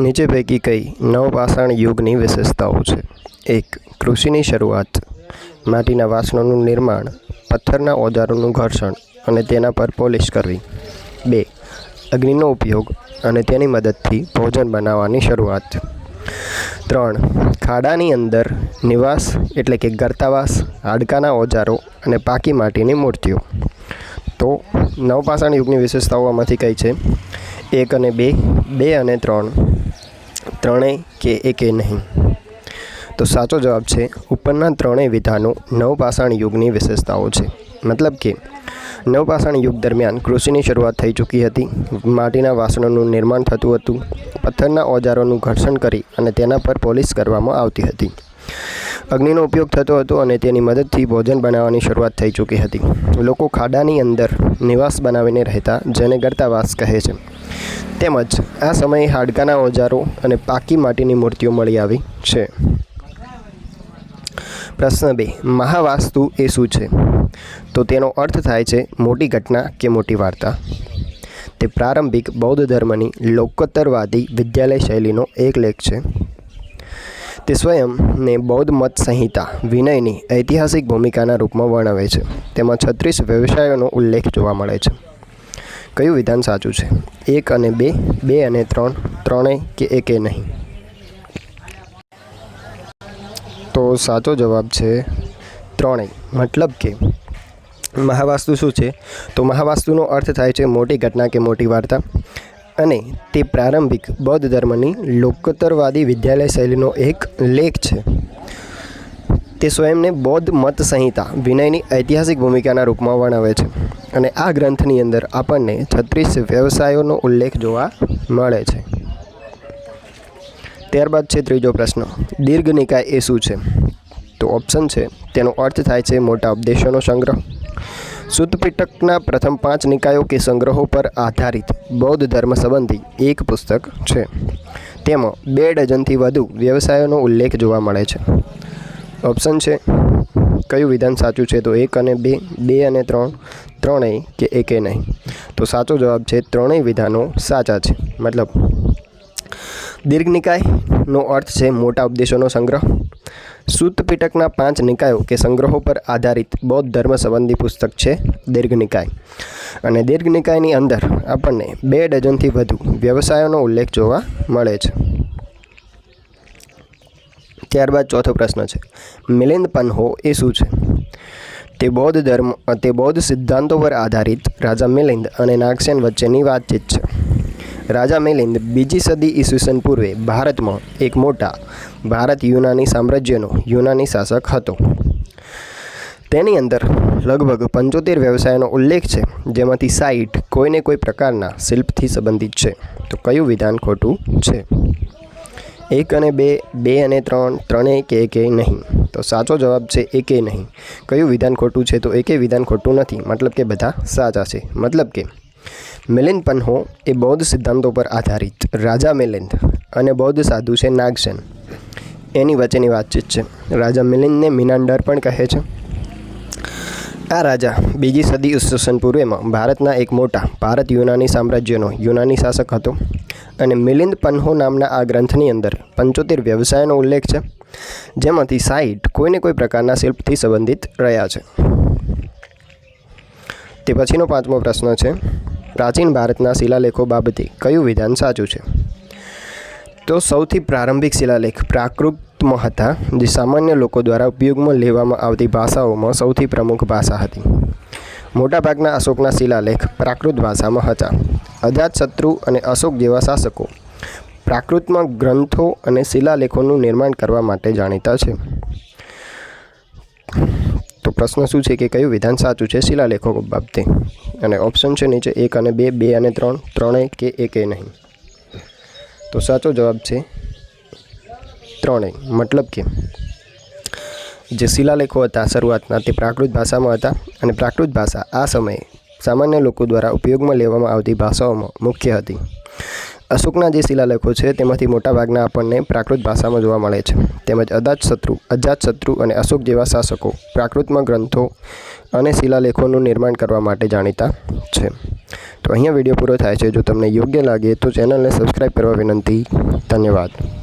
નીચે પૈકી કઈ નવપાષાણ યુગની વિશેષતાઓ છે. એક, કૃષિની શરૂઆત. માટીના વાસણોનું નિર્માણ, પથ્થરના ઓજારોનું ઘર્ષણ અને તેના પર પોલિશ કરવી. બે, અગ્નિનો ઉપયોગ અને તેની મદદથી ભોજન બનાવવાની શરૂઆત. ત્રણ, ખાડાની અંદર નિવાસ એટલે કે ગર્તાવાસ, હાડકાના ઓજારો અને પાકી માટીની મૂર્તિઓ. તો નવપાષાણ યુગની વિશેષતાઓમાંથી કઈ છે? એક અને બે બે અને ત્રણ. ત્રણેય કે એકે નહીં? તો સાચો જવાબ છે, ઉપરના ત્રણેય વિધાનો નવપાષાણ યુગની વિશેષતાઓ છે. મતલબ કે, નવપાષાણ યુગ દરમિયાન કૃષિની શરૂઆત થઈ ચૂકી હતી, માટીના વાસણોનું નિર્માણ થતું હતું, પથ્થરના ઓજારોનું ઘર્ષણ કરી અને તેના પર પોલિશ કરવામાં આવતી હતી. અગ્નિનો ઉપયોગ થતો હતો અને તેની મદદથી ભોજન બનાવવાની શરૂઆત થઈ ચૂકી હતી. લોકો ખાડાની અંદર નિવાસ બનાવીને રહેતા, જેને ગર્તાવાસ કહે છે. તેમજ આ સમયે હાડકાના ઓજારો અને પાકી માટીની મૂર્તિઓ મળી આવી છે. પ્રશ્ન બે, મહાવાસ્તુ એ શું છે? તો તેનો અર્થ થાય છે મોટી ઘટના કે મોટી વાર્તા. તે પ્રારંભિક બૌદ્ધ ધર્મની લોકોત્તરવાદી વિદ્યાલય શૈલીનો એક લેખ છે. તે સ્વયંને બૌદ્ધ મત સંહિતા વિનયની ઐતિહાસિક ભૂમિકાના રૂપમાં વર્ણવે છે. તેમાં છત્રીસ વ્યવસાયોનો ઉલ્લેખ જોવા મળે છે. કયું વિધાન સાચું છે? એક અને બે બે અને ત્રણ, ત્રણેય કે એકે નહીં? તો સાચો જવાબ છે ત્રણેય. મતલબ કે મહાવાસ્તુ શું છે? તો મહાવાસ્તુનો અર્થ થાય છે મોટી ઘટના કે મોટી વાર્તા અને તે પ્રારંભિક બૌદ્ધ ધર્મની લોકોત્તરવાદી વિદ્યાલય શૈલીનો એક લેખ છે. તે સ્વયંને બૌદ્ધ મત સંહિતા વિનયની ઐતિહાસિક ભૂમિકાના રૂપમાં વર્ણવે છે અને આ ગ્રંથની અંદર આપણને છત્રીસ વ્યવસાયોનો ઉલ્લેખ જોવા મળે છે. ત્યારબાદ છે ત્રીજો પ્રશ્ન, દીર્ઘ નિકાય એ શું છે? તો ઓપ્શન છે, તેનો અર્થ થાય છે મોટા ઉપદેશોનો સંગ્રહ. સુતપીટકના પ્રથમ પાંચ નિકાયો કે સંગ્રહો પર આધારિત બૌદ્ધ ધર્મ સંબંધી એક પુસ્તક છે. તેમાં બે ડઝનથી વધુ વ્યવસાયોનો ઉલ્લેખ જોવા મળે છે. ઓપ્શન છે. કયું વિધાન સાચું છે? તો એક અને બે બે અને ત્રણ, ત્રણેય કે એકે નહીં? તો સાચો જવાબ છે, ત્રણેય વિધાનો સાચા છે. મતલબ દીર્ઘ નિકાયનો અર્થ છે મોટા ઉપદેશોનો સંગ્રહ. સૂતપીટકના પાંચ નિકાયો કે સંગ્રહો પર આધારિત બૌદ્ધ ધર્મ સંબંધી પુસ્તક છે દીર્ઘ નિકાય અને દીર્ઘ નિકાયની અંદર આપણને બે ડઝનથી વધુ વ્યવસાયોનો ઉલ્લેખ જોવા મળે છે. ત્યારબાદ ચોથો પ્રશ્ન છે, મિલિંદ પન્હો એ શું છે? તે બૌદ્ધ ધર્મ, તે બૌદ્ધ સિદ્ધાંતો પર આધારિત રાજા મિલિંદ અને નાગસેન વચ્ચેની વાતચીત છે. રાજા મિલિંદ બીજી સદી ઈસવીસન પૂર્વે ભારતમાં એક મોટા ભારત યુનાની સામ્રાજ્યનો યુનાની શાસક હતો. તેની અંદર લગભગ પંચોતેર વ્યવસાયનો ઉલ્લેખ છે, જેમાંથી સાઈઠ કોઈને કોઈ પ્રકારના શિલ્પથી સંબંધિત છે. તો કયું વિધાન ખોટું છે? એક અને બે બે અને ત્રણ, ત્રણેય કે એકે નહીં. તો સાચો જવાબ છે એકે નહીં. કયું વિધાન ખોટું છે તો એકે વિધાન ખોટું નથી. મતલબ કે બધા સાચા છે. મતલબ કે મિલિંદ પન્હો એ બૌદ્ધ સિદ્ધાંતો પર આધારિત. રાજા મિલિંદ અને બૌદ્ધ સાધુ છે નાગસેન. એની વચ્ચેની વાતચીત છે. રાજા મિલિંદને મિનાંડર પણ કહે છે. આ રાજા બીજી સદી ઈસવીસન પૂર્વેમાં ભારતના એક મોટા ભારત યુનાની સામ્રાજ્યનો યુનાની શાસક હતો. અને મિલિંદ પન્હો નામના આ ગ્રંથની અંદર પંચોતેર વ્યવસાયનો ઉલ્લેખ છે, જેમાંથી સાઈઠ કોઈને કોઈ પ્રકારના શિલ્પથી સંબંધિત રહ્યા છે. તે પછીનો પાંચમો પ્રશ્ન છે, પ્રાચીન ભારતના શિલાલેખો બાબતે કયું વિધાન સાચું છે? તો સૌથી પ્રારંભિક શિલાલેખ પ્રાકૃતમાં હતા જે સામાન્ય લોકો દ્વારા ઉપયોગમાં લેવામાં આવતી ભાષાઓમાં સૌથી પ્રમુખ ભાષા હતી. મોટાભાગના અશોકના શિલાલેખ પ્રાકૃત ભાષામાં હતા. અજાતશત્રુ અને અશોક જેવા શાસકો પ્રાકૃતમાં ગ્રંથો અને શિલાલેખોનું નિર્માણ કરવા માટે જાણીતા છે. તો પ્રશ્ન શું છે કે કયું વિધાન સાચું છે શિલાલેખો બાબતે? અને ઓપ્શન છે નીચે એક અને બે બે અને ત્રણ, ત્રણેય કે એકે નહીં? તો સાચો જવાબ છે ત્રણેય. મતલબ કે જે શિલાલેખો હતા, શરૂઆતના તે પ્રાકૃત ભાષામાં હતા અને પ્રાકૃત ભાષા આ સમયે સામાન્ય લોકો દ્વારા ઉપયોગમાં લેવામાં આવતી ભાષાઓમાં મુખ્ય હતી. અશોકના જે શિલાલેખો છે, તેમાંથી મોટાભાગના આપણને પ્રાકૃત ભાષામાં જોવા મળે છે. તેમજ અજાતશત્રુ અજાતશત્રુ અને અશોક જેવા શાસકો પ્રાકૃતમાં ગ્રંથો અને શિલાલેખોનું નિર્માણ કરવા માટે જાણીતા છે. તો અહીંયા વીડિયો પૂરો થાય છે. જો તમને યોગ્ય લાગે તો ચેનલને સબસ્ક્રાઈબ કરવા વિનંતી. ધન્યવાદ.